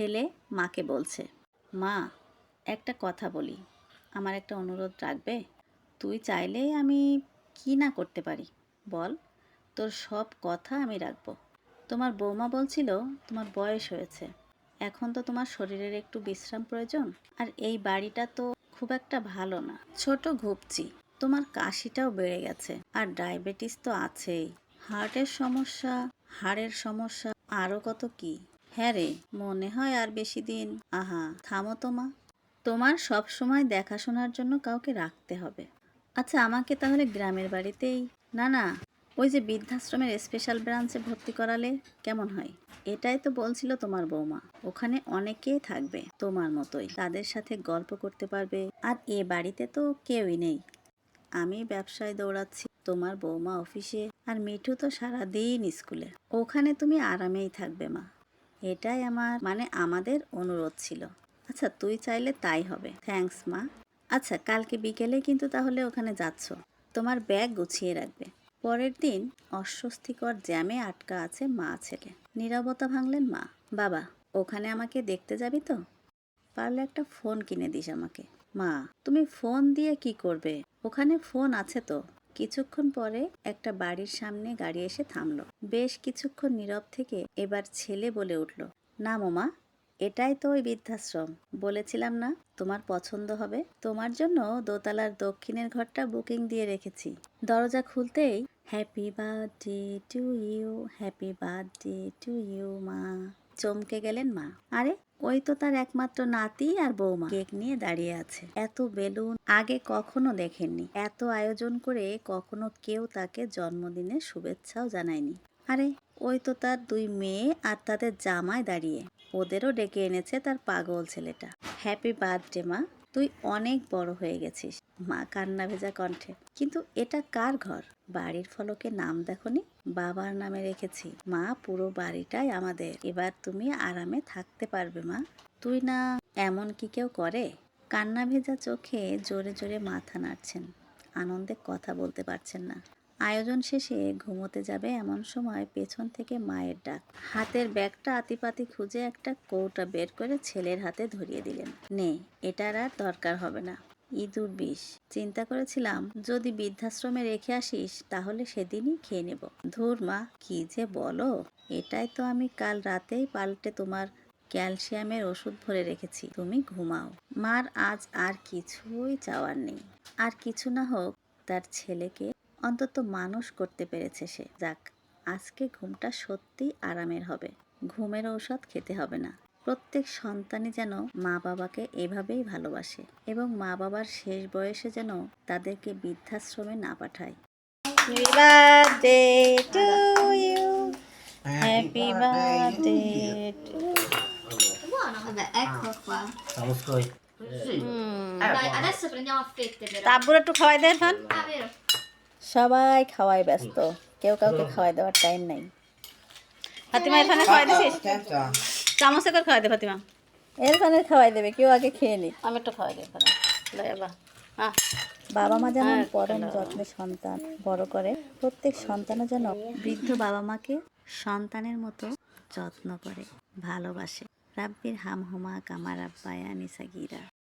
ছেলে মাকে বলছে, মা, একটা কথা বলি। আমার একটা অনুরোধ রাখবে? তুই চাইলে আমি কি না করতে পারি? বল, তোর সব কথা আমি রাখব। তোমার বৌমা বলছিল তোমার বয়স হয়েছে। এখন তো তোমার শরীরের একটু বিশ্রাম প্রয়োজন। আর এই বাড়িটা তো খুব একটা ভালো না। ছোট ঘুপচি। তোমার কাশিটাও বেড়ে গেছে। আর ডায়াবেটিস তো আছেই। হার্টের সমস্যা, হাড়ের সমস্যা আরও কত কি? হ্যাঁ রে, মনে হয় আর বেশি দিন। আহা, থামো তো মা। তোমার সব সময় দেখাশোনার জন্য কাউকে রাখতে হবে। আচ্ছা আমাকে তাহলে গ্রামের বাড়িতেই। না না, ওই যে বৃদ্ধাশ্রমের স্পেশাল ব্রাঞ্চে ভর্তি করালে কেমন হয়? এটাই তো বলছিল তোমার বৌমা। ওখানে অনেকেই থাকবে, তোমার মতোই। তাদের সাথে গল্প করতে পারবে। আর এ বাড়িতে তো কেউই নেই। আমি ব্যবসায় দৌড়াচ্ছি। তোমার বৌমা অফিসে আর মিঠু তো সারাদিন স্কুলে। ওখানে তুমি আরামেই থাকবে, মা। এটাই আমার মানে আমাদের অনুরোধ ছিল। আচ্ছা তুই চাইলে তাই হবে। থ্যাঙ্কস মা। আচ্ছা কালকে বিকেলে কিন্তু তাহলে ওখানে যাচ্ছ। তোমার ব্যাগ গুছিয়ে রাখবে। পরের দিন অস্বস্তিকর জ্যামে আটকা আছে মা ছেলে। নীরবতা ভাঙলেন মা। বাবা, ওখানে আমাকে দেখতে যাবি তো? পারলে একটা ফোন কিনে দিস আমাকে। মা, তুমি ফোন দিয়ে কি করবে? ওখানে ফোন আছে তো। কিছুক্ষণ পরে একটা বাড়ির সামনে গাড়ি এসে থামলো। বেশ কিছুক্ষণ নীরব থেকে এবার ছেলে বলে উঠল, না মোমা, এটাই তো ওই বৃদ্ধাশ্রম। বলেছিলাম না তোমার পছন্দ হবে। তোমার জন্য দোতলার দক্ষিণের ঘরটা বুকিং দিয়ে রেখেছি। দরজা খুলতেই happy birthday to you happy birthday to you মা। চমকে গেলেন মা। আরে, ওই তো তার একমাত্র নাতি আর বৌমা। কেক নিয়ে দাঁড়িয়ে আছে। এত বেলুন আগে কখনো দেখেননি। এত আয়োজন করে কখনো কেউ তাকে জন্মদিনের শুভেচ্ছাও জানায়নি। আরে, ওই তো তার দুই মেয়ে আর তাদের জামায় দাঁড়িয়ে। ওদেরও ডেকে এনেছে তার পাগল ছেলেটা। হ্যাপি বার্থডে মা। তুই অনেক বড় হয়ে গেছিস। মা কান্না ভেজা কণ্ঠে, কিন্তু এটা কার ঘর? বাড়ির ফলকে নাম দেখনি? বাবার নামে রেখেছি। মা, পুরো বাড়িটাই আমাদের। এবার তুমি আরামে থাকতে পারবে, মা। তুই না এমন কি কেউ করে? কান্না ভেজা চোখে জোরে জোরে মাথা নাড়ছেন। আনন্দে কথা বলতে পারছেন না। আয়োজন শেষে ঘুমোতে যাবে এমন সময় পেছন থেকে মায়ের ডাক। হাতের ব্যাগটা আতিপাতি খুঁজে একটা কৌটা বের করে ছেলের হাতে ধরিয়ে দিলেন। নে, এটার আর দরকার হবে না। ইঁদুর বিষ। চিন্তা করেছিলাম, যদি বৃদ্ধাশ্রমে রেখে আসিস, তাহলে সেদিনই খেয়ে নেব। ধুর মা, কি যে বলো। এটাই তো আমি কাল রাতেই পাল্টে তোমার ক্যালসিয়ামের ওষুধ ভরে রেখেছি। তুমি ঘুমাও। মার, আজ আর কিছুই চাওয়ার নেই। আর কিছু না হোক, তার ছেলেকে অন্তত মানুষ করতে পেরেছে সে। যাক আজকে ঘুমটা সত্যি আরামের হবে। ঘুমের ঔষধ খেতে হবে না। প্রত্যেক সন্তানই যেন মা বাবাকে এভাবেই ভালোবাসে এবং মা বাবার শেষ বয়সে যেন তাদেরকে বৃদ্ধাশ্রমে না পাঠায়. তাব্বুর একটু খাওয়াই দেন ফান? সবাই খাওয়াই ব্যস্ত। কেউ কাউকে খাওয়াই দেওয়ার টাইম নাই। ফাতিমা এখানে খাওয়াই দিছিস? Aspetta. চামচে করে খাওয়াই দে ফাতিমা। এরফানে খাওয়াই দেবে কেউ আগে খেয়ে নি আমি একটু খাওয়াই দেব হ্যাঁ বাবা মা যেমন হ্যাঁ, পরম যত্নে সন্তান বড় করে প্রত্যেক সন্তানও যেন বৃদ্ধ বাবা মাকে সন্তানের মতো যত্ন করে ভালোবাসে। রাব্বির হাম হুমা কামার আব্বায়া নিসাগিরা।